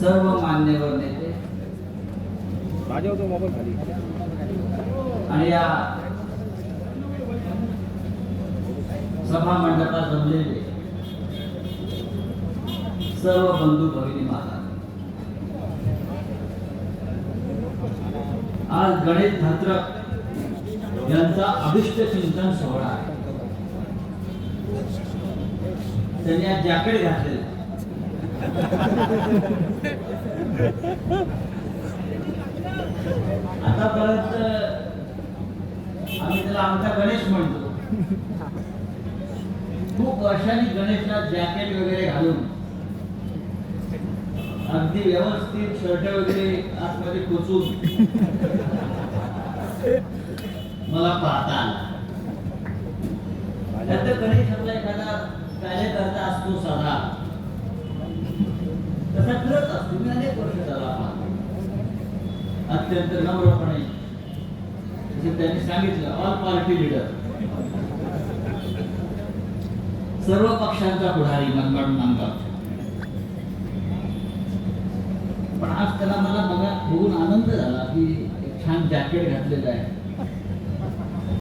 सर्व मान्यवर नेते. आणि या सभा मंडपात जमलेले सर्व बंधू भगिनी माता. आज गणेश धात्रक यांचा अभिष्ट चिंतन सोहळा आहे. त्यांनी आज जॅकेट घातलेलं आतापर्यंत आम्ही त्याला आमचा गणेश म्हणतो. खूप वर्षांनी गणेशला जॅकेट वगैरे घालून. अगदी व्यवस्थित शर्ट वगैरे आतमध्ये कोचून. मला पाहता आला. गणेश आपला एखादा कार्यकर्ता असतो सदा. तसा करत असतो. मी अनेक वर्ष त्याला पाहतो. अत्यंत नम्रपणे. जसे त्यांनी सांगितलं ऑल पार्टी लिडर सर्व पक्षांचा पुढारी मनगड मानतात. पण आज त्याला मला बघा बघून आनंद झाला की एक छान जॅकेट घातलेलं आहे.